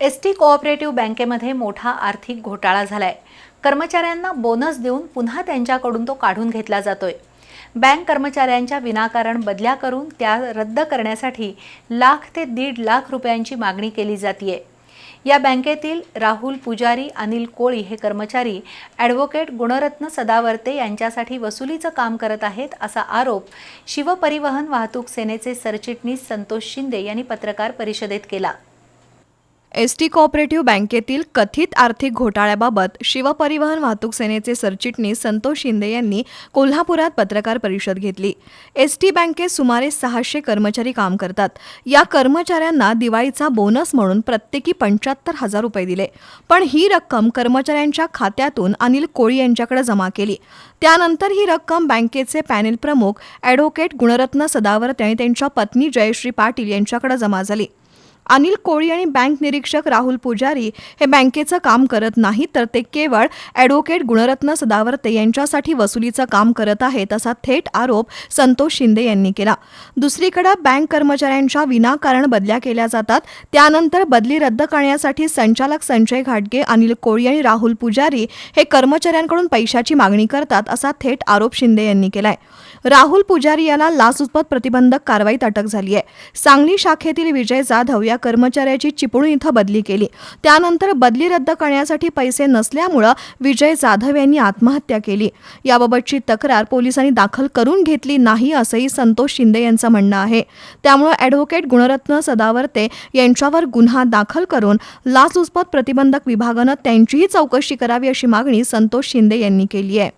S T cooperative बँकेमध्ये मोठा आर्थिक घोटाळा झालाय. कर्मचाऱ्यांना बोनस देऊन पुन्हा त्यांच्याकडून तो काढून घेतला जातोय. बँक कर्मचाऱ्यांच्या विनाकारण बदल्या करून त्या रद्द करण्यासाठी लाख ते दीड लाख रुपयांची मागणी केली जातीये. या बँकेतील राहुल पुजारी अनिल कोळी हे कर्मचारी ॲडव्होकेट गुणरत्न सदावर्ते यांच्यासाठी वसुलीचं काम करत आहेत असा आरोप शिवपरिवहन वाहतूक सेनेचे सरचिटणीस संतोष शिंदे यांनी पत्रकार परिषदेत केला. एस टी कोऑपरेटिव्ह बँकेतील कथित आर्थिक घोटाळ्याबाबत शिवपरिवहन वाहतूक सेनेचे सरचिटणीस संतोष शिंदे यांनी कोल्हापुरात पत्रकार परिषद घेतली. एस टी बँकेत सुमारे सहाशे कर्मचारी काम करतात. या कर्मचाऱ्यांना दिवाळीचा बोनस म्हणून प्रत्येकी पंच्याहत्तर हजार रुपये दिले. पण ही रक्कम कर्मचाऱ्यांच्या खात्यातून अनिल कोळी यांच्याकडे जमा केली. त्यानंतर ही रक्कम बँकेचे पॅनेल प्रमुख ॲडव्होकेट गुणरत्न सदावर्त आणि त्यांच्या पत्नी जयश्री पाटील यांच्याकडे जमा झाली. अनिल कोळी आणि बँक निरीक्षक राहुल पुजारी हे बँकेचं काम करत नाहीत तर ते केवळ ॲडव्होकेट गुणरत्न सदावर्ते यांच्यासाठी वसुलीचं काम करत आहेत असा थेट आरोप संतोष शिंदे यांनी केला. दुसरीकडे बँक कर्मचाऱ्यांच्या विनाकारण बदल्या केल्या जातात. त्यानंतर बदली रद्द करण्यासाठी संचालक संजय घाटगे अनिल कोळी आणि राहुल पुजारी हे कर्मचाऱ्यांकडून पैशाची मागणी करतात असा थेट आरोप शिंदे यांनी केलाय. राहुल पुजारी याला लाचलुचपत प्रतिबंधक कारवाईत अटक झाली आहे सांगली शाखेतील विजय जाधव या कर्मचाऱ्याची चिपळूण इथं बदली केली. त्यानंतर बदली रद्द करण्यासाठी पैसे नसल्यामुळं विजय जाधव यांनी आत्महत्या केली. याबाबतची तक्रार पोलिसांनी दाखल करून घेतली नाही असंही संतोष शिंदे यांचं म्हणणं आहे. त्यामुळं ॲडव्होकेट गुणरत्न सदावर्ते यांच्यावर गुन्हा दाखल करून लाचलुचपत प्रतिबंधक विभागानं त्यांचीही चौकशी करावी अशी मागणी संतोष शिंदे यांनी केली आहे.